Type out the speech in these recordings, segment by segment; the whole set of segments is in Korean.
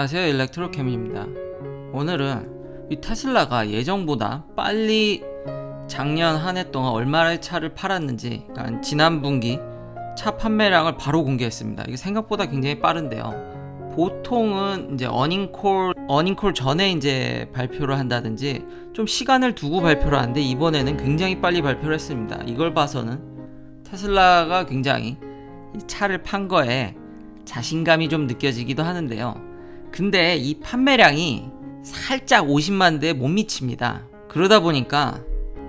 안녕하세요 일렉트로캠입니다. 오늘은 이 테슬라가 예정보다 빨리 작년 한 해 동안 얼마의 차를 팔았는지 그러니까 지난 분기 차 판매량을 바로 공개했습니다. 이게 생각보다 굉장히 빠른데요. 보통은 이제 어닝콜 어닝콜 전에 이제 발표를 한다든지 좀 시간을 두고 발표를 하는데 이번에는 굉장히 빨리 발표를 했습니다. 이걸 봐서는 테슬라가 굉장히 이 차를 판 거에 자신감이 좀 느껴지기도 하는데요. 근데 이 판매량이 살짝 50만 대에 못 미칩니다. 그러다 보니까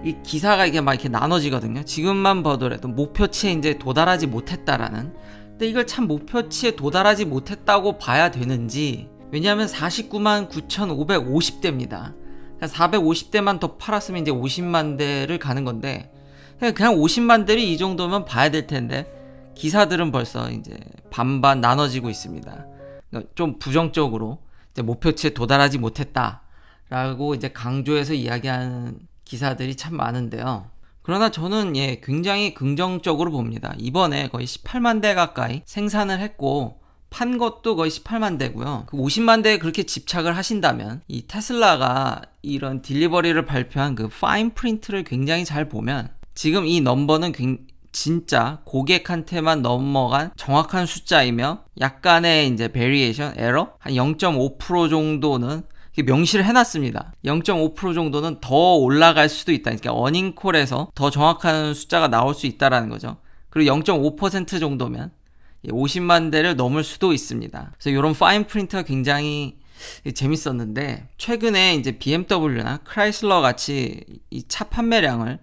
이 기사가 이게 막 이렇게 나눠지거든요. 지금만 보더라도 목표치에 이제 도달하지 못했다라는. 근데 이걸 참 목표치에 도달하지 못했다고 봐야 되는지. 왜냐하면 49만 9,550대입니다. 450대만 더 팔았으면 이제 50만 대를 가는 건데 그냥 그냥 50만 대를 이 정도면 봐야 될 텐데 기사들은 벌써 이제 반반 나눠지고 있습니다. 그러니까 좀 부정적으로 목표치에 도달하지 못했다라고 이제 강조해서 이야기하는 기사들이 참 많은데요. 그러나 저는 예 굉장히 긍정적으로 봅니다. 이번에 거의 18만 대 가까이 생산을 했고 판 것도 거의 18만 대고요. 그 50만 대에 그렇게 집착을 하신다면 이 테슬라가 이런 딜리버리를 발표한 그 파인 프린트를 굉장히 잘 보면 지금 이 넘버는 굉- 진짜 고객한테만 넘어간 정확한 숫자이며 약간의 이제 베리에이션 에러 한 0.5% 정도는 명시를 해놨습니다. 0.5% 정도는 더 올라갈 수도 있다. 그러니까 어닝콜에서 더 정확한 숫자가 나올 수 있다라는 거죠. 그리고 0.5% 정도면 50만 대를 넘을 수도 있습니다. 그래서 이런 파인 프린트가 굉장히 재밌었는데 최근에 이제 BMW나 크라이슬러 같이 이 차 판매량을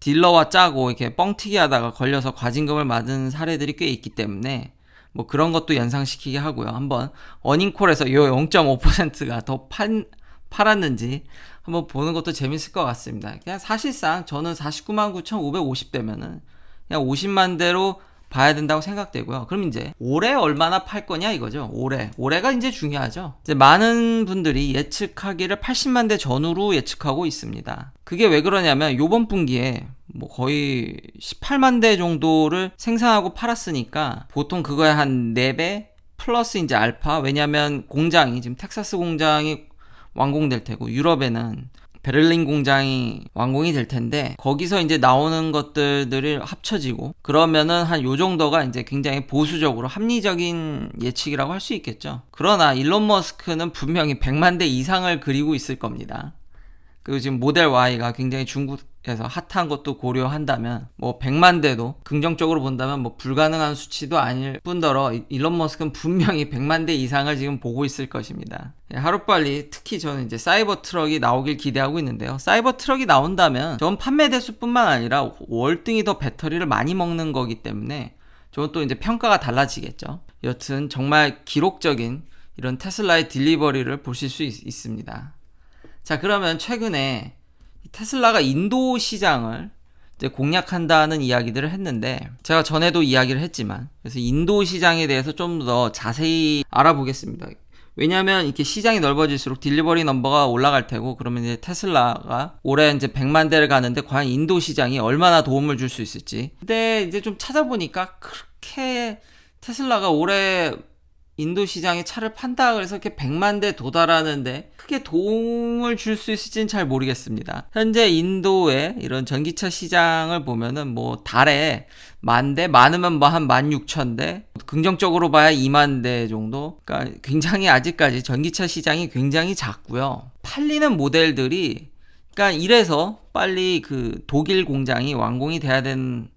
딜러와 짜고 이렇게 뻥튀기 하다가 걸려서 과징금을 맞은 사례들이 꽤 있기 때문에 뭐 그런 것도 연상시키게 하고요. 한번 어닝콜에서 요 0.5%가 더 팔, 팔았는지 한번 보는 것도 재밌을 것 같습니다. 그냥 사실상 저는 49만 9,550대면은 그냥 50만 대로 봐야 된다고 생각되고요. 그럼 이제 올해 얼마나 팔 거냐 이거죠. 올해. 올해가 이제 중요하죠. 이제 많은 분들이 예측하기를 80만 대 전후로 예측하고 있습니다. 그게 왜 그러냐면 요번 분기에 뭐 거의 18만 대 정도를 생산하고 팔았으니까 보통 그거에 한 4배 플러스 이제 알파 왜냐면 공장이 지금 텍사스 공장이 완공될 테고 유럽에는 베를린 공장이 완공이 될 텐데 거기서 이제 나오는 것들들이 합쳐지고 그러면은 한 요 정도가 이제 굉장히 보수적으로 합리적인 예측이라고 할 수 있겠죠. 그러나 일론 머스크는 분명히 100만 대 이상을 그리고 있을 겁니다. 그리고 지금 모델 Y가 굉장히 중국 에서 핫한 것도 고려한다면 뭐 100만 대도 긍정적으로 본다면 뭐 불가능한 수치도 아닐 뿐더러 이- 일론 머스크는 분명히 100만 대 이상을 지금 보고 있을 것입니다. 예, 하루빨리 특히 저는 이제 사이버 트럭이 나오길 기대하고 있는데요. 사이버 트럭이 나온다면 전 판매 대수뿐만 아니라 월등히 더 배터리를 많이 먹는 거기 때문에 저는 또 이제 평가가 달라지겠죠. 여튼 정말 기록적인 이런 테슬라의 딜리버리를 보실 수 있, 있습니다. 자, 그러면 최근에 이 테슬라가 인도 시장을 공략한다는 이야기들을 했는데 제가 전에도 이야기를 했지만 그래서 인도 시장에 대해서 좀 더 자세히 알아보겠습니다. 왜냐하면 이렇게 시장이 넓어질수록 딜리버리 넘버가 올라갈 테고 그러면 이제 테슬라가 올해 이제 100만 대를 가는데 과연 인도 시장이 얼마나 도움을 줄 수 있을지. 근데 이제 좀 찾아보니까 그렇게 테슬라가 올해 인도 시장에 차를 판다 그래서 이렇게 100만 대 도달하는데 크게 도움을 줄 수 있을지는 잘 모르겠습니다. 현재 인도의 이런 전기차 시장을 보면은 뭐 달에 만 대, 많으면 뭐 한 16,000대, 긍정적으로 봐야 2만 대 정도. 그러니까 굉장히 아직까지 전기차 시장이 굉장히 작고요. 팔리는 모델들이 그러니까 이래서 빨리 그 독일 공장이 완공이 돼야 되는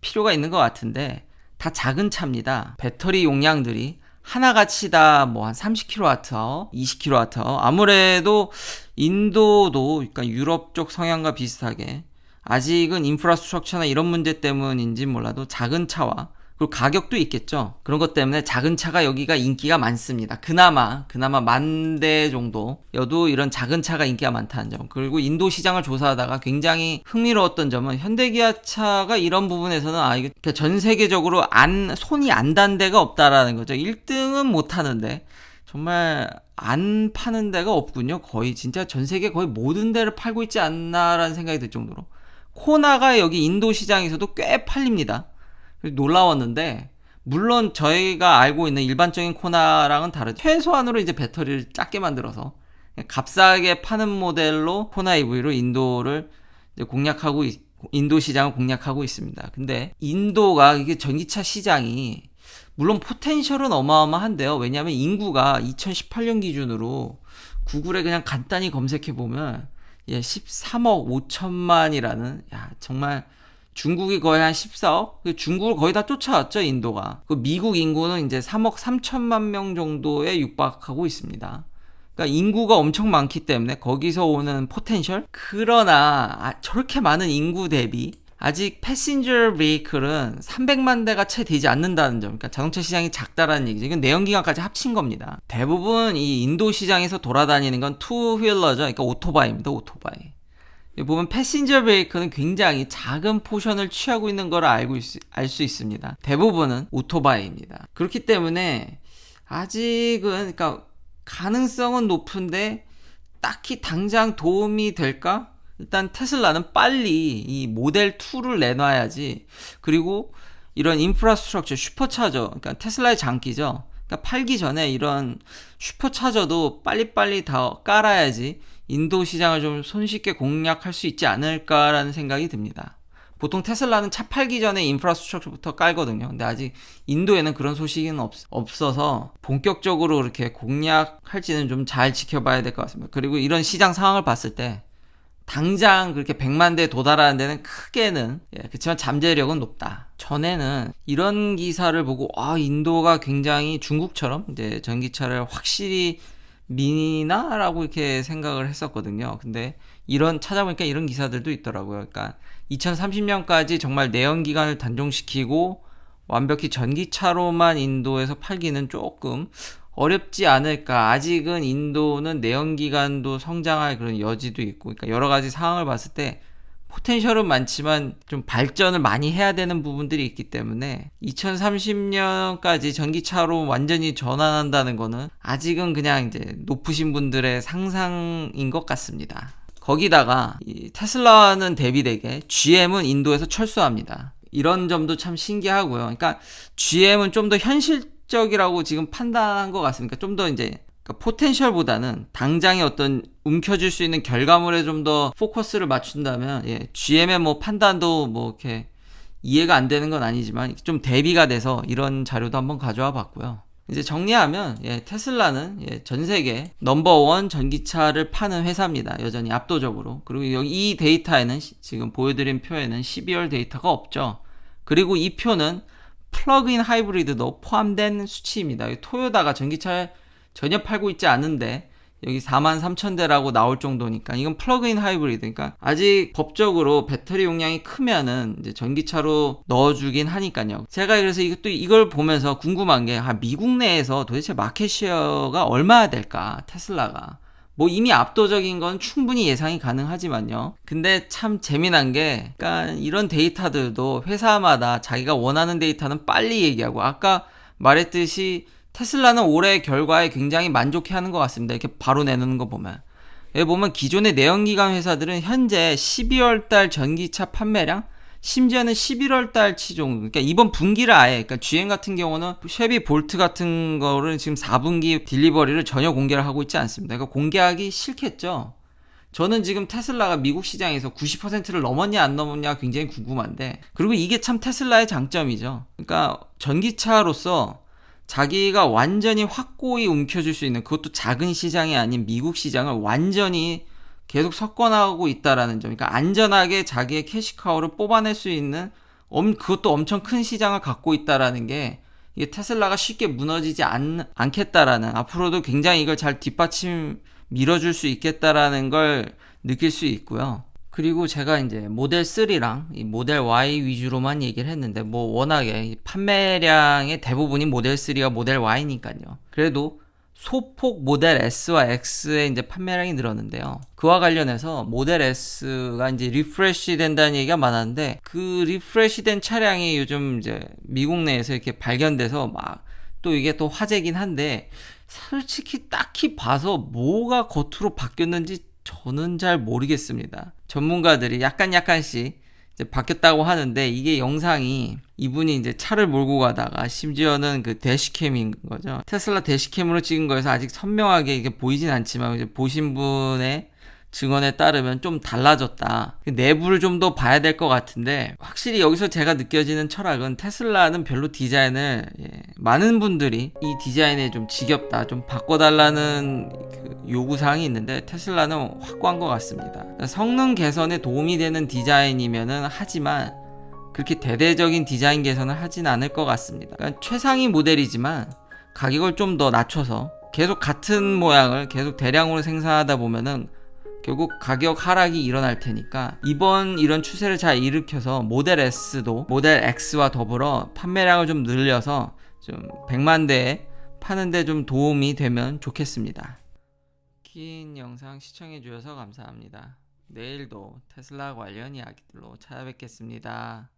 필요가 있는 것 같은데 다 작은 차입니다. 배터리 용량들이 하나같이 다 뭐 한 30kWh, 20kWh. 아무래도 인도도 그러니까 유럽 쪽 성향과 비슷하게 아직은 인프라스트럭처나 이런 문제 때문인지 몰라도 작은 차와 그리고 가격도 있겠죠. 그런 것 때문에 작은 차가 여기가 인기가 많습니다. 그나마 그나마 만 대 정도 여도 이런 작은 차가 인기가 많다는 점. 그리고 인도 시장을 조사하다가 굉장히 흥미로웠던 점은 현대기아차가 이런 부분에서는 아 이게 그러니까 전 세계적으로 안 손이 안 단 데가 없다라는 거죠. 1등은 못 하는데 정말 안 파는 데가 없군요. 거의 진짜 전 세계 거의 모든 데를 팔고 있지 않나라는 생각이 들 정도로 코나가 여기 인도 시장에서도 꽤 팔립니다. 놀라웠는데 물론 저희가 알고 있는 일반적인 코나랑은 다르죠. 최소한으로 이제 배터리를 작게 만들어서 값싸게 파는 모델로 코나 EV로 인도를 공략하고 있, 인도 시장을 공략하고 있습니다. 근데 인도가 이게 전기차 시장이 물론 포텐셜은 어마어마한데요. 왜냐하면 인구가 2018년 기준으로 구글에 그냥 간단히 검색해 보면 예, 13억 5천만이라는 야 정말 중국이 거의 한 14억? 그 중국을 거의 다 쫓아왔죠, 인도가. 그 미국 인구는 이제 3억 3천만 명 정도에 육박하고 있습니다. 그러니까 인구가 엄청 많기 때문에 거기서 오는 포텐셜? 그러나 아, 저렇게 많은 인구 대비 아직 패신저 베이클은 300만 대가 채 되지 않는다는 점. 그러니까 자동차 시장이 작다라는 얘기죠. 이건 내연기관까지 합친 겁니다. 대부분 이 인도 시장에서 돌아다니는 건 투휠러죠. 그러니까 오토바이입니다. 오토바이. 보면 패신저 베이크는 굉장히 작은 포션을 취하고 있는 걸 알고 알 수 있습니다. 대부분은 오토바이입니다. 그렇기 때문에 아직은 그러니까 가능성은 높은데 딱히 당장 도움이 될까? 일단 테슬라는 빨리 이 모델 2를 내놔야지. 그리고 이런 인프라스트럭처 슈퍼차저, 그러니까 테슬라의 장기죠. 그러니까 팔기 전에 이런 슈퍼차저도 빨리빨리 다 깔아야지 인도 시장을 좀 손쉽게 공략할 수 있지 않을까라는 생각이 듭니다. 보통 테슬라는 차 팔기 전에 인프라스트럭처부터 깔거든요. 근데 아직 인도에는 그런 소식은 없, 없어서 본격적으로 그렇게 공략할지는 좀 잘 지켜봐야 될 것 같습니다. 그리고 이런 시장 상황을 봤을 때 당장 그렇게 100만 대 도달하는 데는 크게는 예, 그렇지만 잠재력은 높다. 전에는 이런 기사를 보고 아 인도가 굉장히 중국처럼 이제 전기차를 확실히 미나라고 이렇게 생각을 했었거든요. 근데 이런 찾아보니까 이런 기사들도 있더라고요. 그러니까 2030년까지 정말 내연 기관을 단종시키고 완벽히 전기차로만 인도에서 팔기는 조금 어렵지 않을까. 아직은 인도는 내연기관도 성장할 그런 여지도 있고, 그러니까 여러 가지 상황을 봤을 때 포텐셜은 많지만 좀 발전을 많이 해야 되는 부분들이 있기 때문에 2030년까지 전기차로 완전히 전환한다는 거는 아직은 그냥 이제 높으신 분들의 상상인 것 같습니다. 거기다가 테슬라는 대비되게 GM은 인도에서 철수합니다. 이런 점도 참 신기하고요. 그러니까 GM은 좀 더 현실 적이라고 지금 판단한 것 같습니다. 좀더 이제 그러니까 포텐셜보다는 당장의 어떤 움켜질 수 있는 결과물에 좀 더 포커스를 맞춘다면 예, GM의 뭐 판단도 뭐 이렇게 이해가 안 되는 건 아니지만 좀 대비가 돼서 이런 자료도 한번 가져와 봤고요. 이제 정리하면 예, 테슬라는 예, 전 세계 넘버원 전기차를 파는 회사입니다. 여전히 압도적으로. 그리고 여기 이 데이터에는 시, 지금 보여드린 표에는 12월 데이터가 없죠. 그리고 이 표는 플러그인 하이브리드도 포함된 수치입니다. 토요다가 전기차를 전혀 팔고 있지 않은데 여기 4만 3천 대라고 나올 정도니까 이건 플러그인 하이브리드. 그러니까 아직 법적으로 배터리 용량이 크면은 이제 전기차로 넣어주긴 하니까요. 제가 그래서 이것도 이걸 보면서 궁금한 게 아, 미국 내에서 도대체 마켓시어가 얼마나 될까? 테슬라가. 뭐 이미 압도적인 건 충분히 예상이 가능하지만요. 근데 참 재미난 게, 그러니까 이런 데이터들도 회사마다 자기가 원하는 데이터는 빨리 얘기하고, 아까 말했듯이 테슬라는 올해 결과에 굉장히 만족해 하는 것 같습니다. 이렇게 바로 내놓는 거 보면. 여기 보면 기존의 내연기관 회사들은 현재 12월 달 전기차 판매량 심지어는 11월 달치 정도. 그러니까 이번 분기를 아예 그러니까 GM 같은 경우는 쉐비 볼트 같은 거를 지금 4분기 딜리버리를 전혀 공개를 하고 있지 않습니다. 그러니까 공개하기 싫겠죠. 저는 지금 테슬라가 미국 시장에서 90%를 넘었냐 안 넘었냐 굉장히 궁금한데 그리고 이게 참 테슬라의 장점이죠. 그러니까 전기차로서 자기가 완전히 확고히 움켜줄 수 있는 그것도 작은 시장이 아닌 미국 시장을 완전히 계속 석권하고 있다라는 점. 그러니까 안전하게 자기의 캐시카우를 뽑아낼 수 있는 엄, 그것도 엄청 큰 시장을 갖고 있다라는 게 이게 테슬라가 쉽게 무너지지 않, 않겠다라는 앞으로도 굉장히 이걸 잘 뒷받침 밀어줄 수 있겠다라는 걸 느낄 수 있고요. 그리고 제가 이제 모델 3랑 이 모델 Y 위주로만 얘기를 했는데 뭐 워낙에 판매량의 대부분이 모델 3와 모델 Y니까요. 그래도 소폭 모델 S와 X의 이제 판매량이 늘었는데요. 그와 관련해서 모델 S가 이제 리프레시 된다는 얘기가 많았는데 그 리프레시 된 차량이 요즘 이제 미국 내에서 이렇게 발견돼서 막 또 이게 또 화제긴 한데 솔직히 딱히 봐서 뭐가 겉으로 바뀌었는지 저는 잘 모르겠습니다. 전문가들이 약간 약간씩 바뀌었다고 하는데 이게 영상이 이분이 이제 차를 몰고 가다가 심지어는 그 대시캠인 거죠. 테슬라 대시캠으로 찍은 거여서 아직 선명하게 이게 보이진 않지만 이제 보신 분의 증언에 따르면 좀 달라졌다. 그 내부를 좀 더 봐야 될 것 같은데 확실히 여기서 제가 느껴지는 철학은 테슬라는 별로 디자인을 예, 많은 분들이 이 디자인에 좀 지겹다, 좀 바꿔달라는 그 요구 사항이 있는데 테슬라는 확고한 것 같습니다. 성능 개선에 도움이 되는 디자인이면은 하지만 그렇게 대대적인 디자인 개선을 하진 않을 것 같습니다. 그러니까 최상위 모델이지만 가격을 좀 더 낮춰서 계속 같은 모양을 계속 대량으로 생산하다 보면은 결국 가격 하락이 일어날 테니까 이번 이런 추세를 잘 일으켜서 모델 S도 모델 X와 더불어 판매량을 좀 늘려서 좀 100만 대 파는데 좀 도움이 되면 좋겠습니다. 긴 영상 시청해 주셔서 감사합니다. 내일도 테슬라 관련 이야기들로 찾아뵙겠습니다.